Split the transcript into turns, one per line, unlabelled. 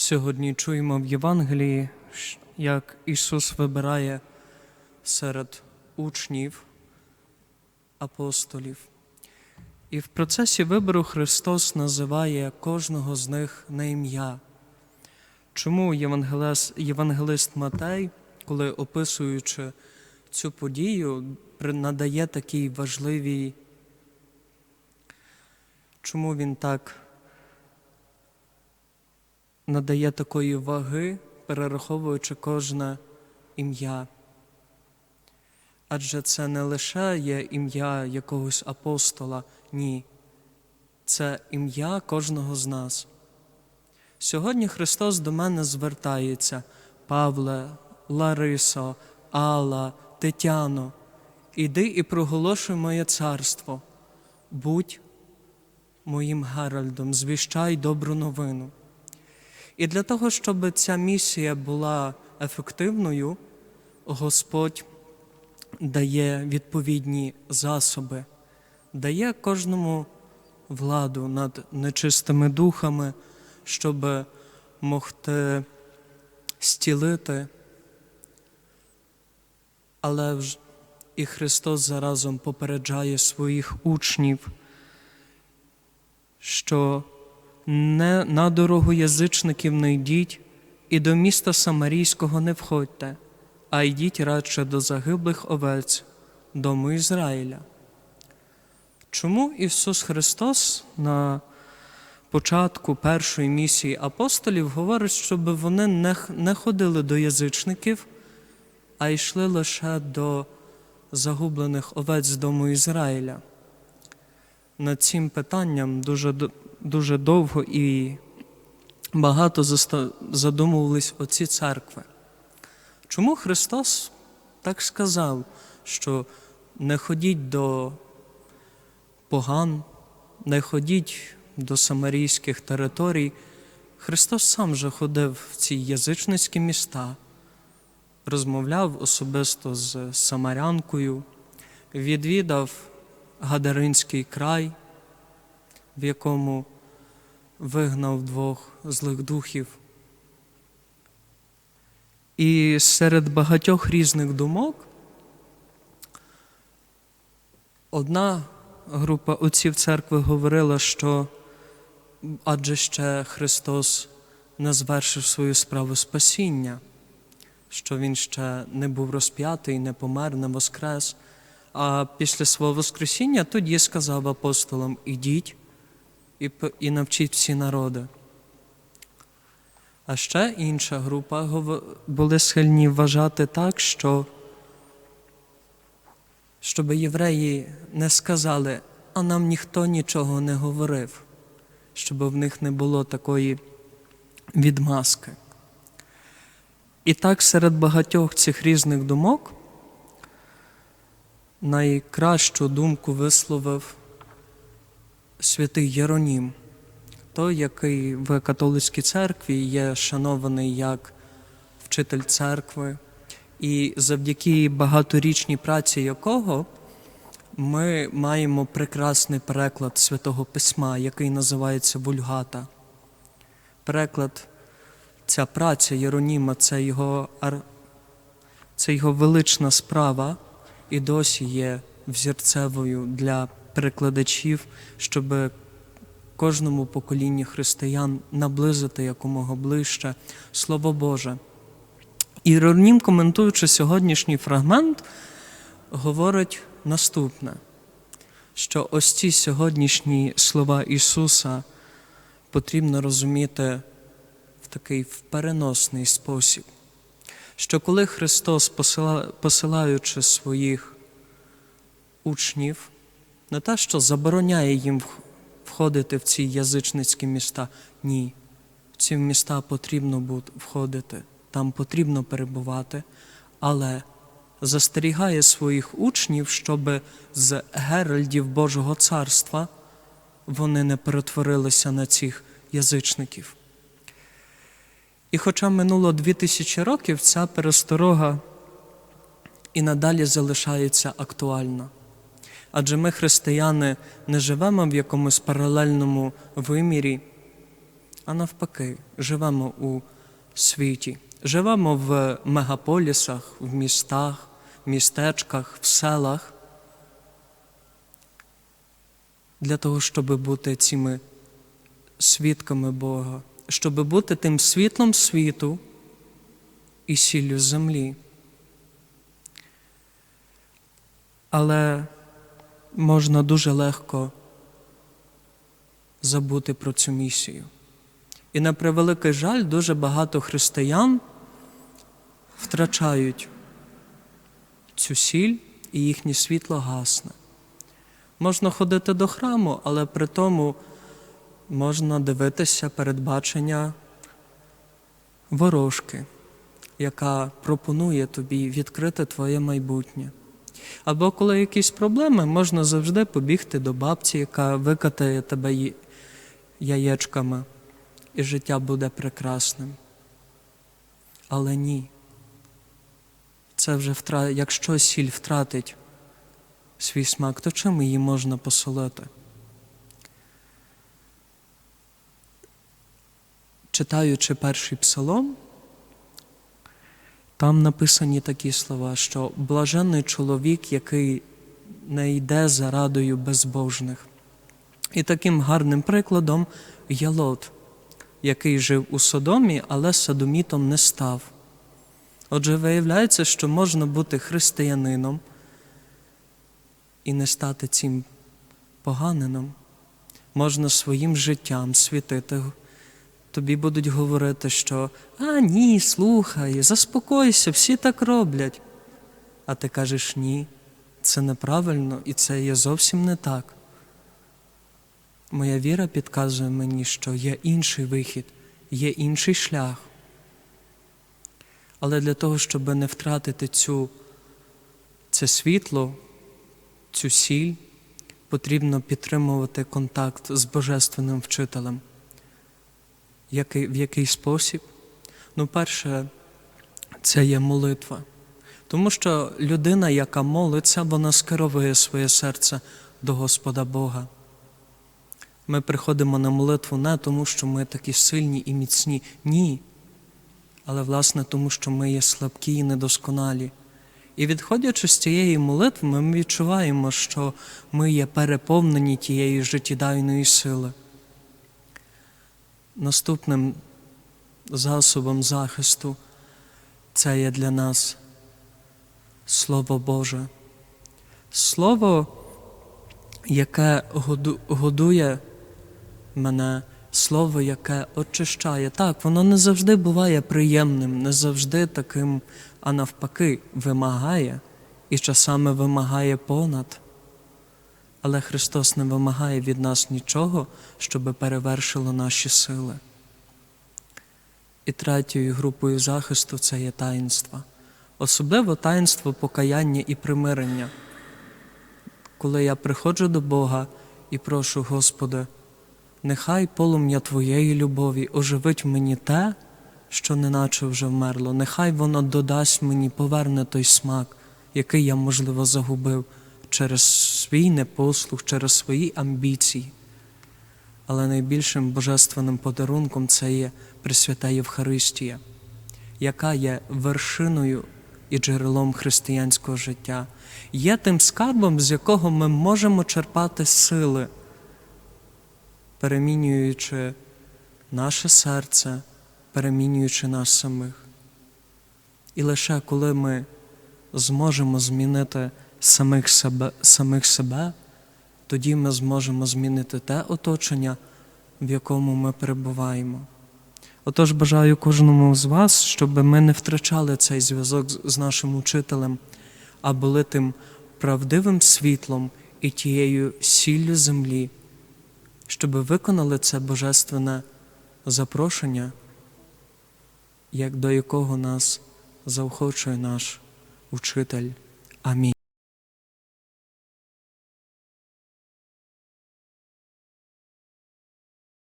Сьогодні чуємо в Євангелії, як Ісус вибирає серед учнів апостолів. І в процесі вибору Христос називає кожного з них на ім'я. Чому євангелист, Матей, коли описуючи цю подію, надає такий важливий, чому він так надає такої ваги, перераховуючи кожне ім'я. Адже це не лише є ім'я якогось апостола, ні. Це ім'я кожного з нас. Сьогодні Христос до мене звертається, Павле, Ларисо, Алла, Тетяно, іди і проголошуй моє царство. Будь моїм Геральдом, звіщай добру новину. І для того, щоб ця місія була ефективною, Господь дає відповідні засоби, дає кожному владу над нечистими духами, щоб могти стілити. Але ж і Христос заразом попереджає своїх учнів, що не на дорогу язичників не йдіть, і до міста Самарійського не входьте, а йдіть радше до загиблих овець, дому Ізраїля. Чому Ісус Христос на початку першої місії апостолів говорить, щоб вони не, ходили до язичників, а йшли лише до загублених овець дому Ізраїля? Над цим питанням дуже, дуже довго і багато задумувались оці церкви. Чому Христос так сказав, що не ходіть до поган, не ходіть до самарійських територій? Христос сам же ходив в ці язичницькі міста, розмовляв особисто з самарянкою, відвідав Гадаринський край, в якому вигнав двох злих духів. І серед багатьох різних думок одна група отців церкви говорила, що адже ще Христос не звершив свою справу спасіння, що Він ще не був розп'ятий, не помер, не воскрес. А після свого Воскресіння тоді сказав апостолам: ідіть і, і навчіть всі народи. А ще інша група були схильні вважати так, що щоб євреї не сказали, а нам ніхто нічого не говорив, щоб в них не було такої відмазки. І так серед багатьох цих різних думок найкращу думку висловив святий Єронім, той, який в католицькій церкві є шанований як вчитель церкви, і завдяки багаторічній праці якого ми маємо прекрасний переклад святого письма, який називається Вульгата. Переклад, ця праця Єроніма це його, це його велична справа і досі є взірцевою для перекладачів, щоб кожному поколінню християн наблизити якомога ближче Слово Боже. І Єронім, коментуючи сьогоднішній фрагмент, говорить наступне, що ось ці сьогоднішні слова Ісуса потрібно розуміти в такий в переносний спосіб. Що коли Христос, посила- посилаючи своїх учнів, не те, що забороняє їм входити в ці язичницькі міста, ні. В ці міста потрібно входити, там потрібно перебувати, але застерігає своїх учнів, щоб з геральдів Божого царства вони не перетворилися на цих язичників. І хоча минуло дві тисячі років, ця пересторога і надалі залишається актуальна. Адже ми, християни, не живемо в якомусь паралельному вимірі, а навпаки, живемо у світі, живемо в мегаполісах, в містах, містечках, в селах. Для того, щоб бути цими свідками Бога, щоб бути тим світлом світу і сіллю землі. Але можна дуже легко забути про цю місію. І на превеликий жаль, дуже багато християн втрачають цю сіль і їхнє світло гасне. Можна ходити до храму, але при тому можна дивитися передбачення ворожки, яка пропонує тобі відкрити твоє майбутнє. Або коли якісь проблеми, можна завжди побігти до бабці, яка викатає тебе яєчками, і життя буде прекрасним. Але ні. Це вже втра... якщо сіль втратить свій смак, то чим її можна посолити? Читаючи перший псалом, там написані такі слова, що блаженний чоловік, який не йде за радою безбожних. І таким гарним прикладом є Лот, який жив у Содомі, але садомітом не став. Отже, виявляється, що можна бути християнином і не стати цим поганином. Можна своїм життям світити. Тобі будуть говорити, що а ні, слухай, заспокойся, всі так роблять. А ти кажеш ні, це неправильно і це є зовсім не так. Моя віра підказує мені, що є інший вихід, є інший шлях. Але для того, щоб не втратити цю, це світло, цю сіль, потрібно підтримувати контакт з Божественним вчителем. В який спосіб? Ну, перше, це є молитва. Тому що людина, яка молиться, вона скеровує своє серце до Господа Бога. Ми приходимо на молитву не тому, що ми такі сильні і міцні. Ні. Але, власне, тому, що ми є слабкі і недосконалі. І відходячи з цієї молитви, ми відчуваємо, що ми є переповнені тією життєдайної сили. Наступним засобом захисту це є для нас Слово Боже. Слово, яке годує мене, слово, яке очищає. Так, воно не завжди буває приємним, не завжди таким, а навпаки, вимагає і часами вимагає понад. Але Христос не вимагає від нас нічого, щоб перевершило наші сили. І третьою групою захисту це є таїнства. Особливо таїнство покаяння і примирення. Коли я приходжу до Бога і прошу, Господи, нехай полум'я Твоєї любові оживить мені те, що неначе вже вмерло, нехай воно додасть мені, поверне той смак, який я, можливо, загубив через свій непослух, через свої амбіції. Але найбільшим божественним подарунком це є Пресвята Євхаристія, яка є вершиною і джерелом християнського життя, є тим скарбом, з якого ми можемо черпати сили, перемінюючи наше серце, перемінюючи нас самих. І лише коли ми зможемо змінити самих себе, самих себе, тоді ми зможемо змінити те оточення, в якому ми перебуваємо. Отож, бажаю кожному з вас, щоб ми не втрачали цей зв'язок з- нашим учителем, а були тим правдивим світлом і тією сіллю землі, щоб виконали це божественне запрошення, як до якого нас заохочує наш учитель. Амінь.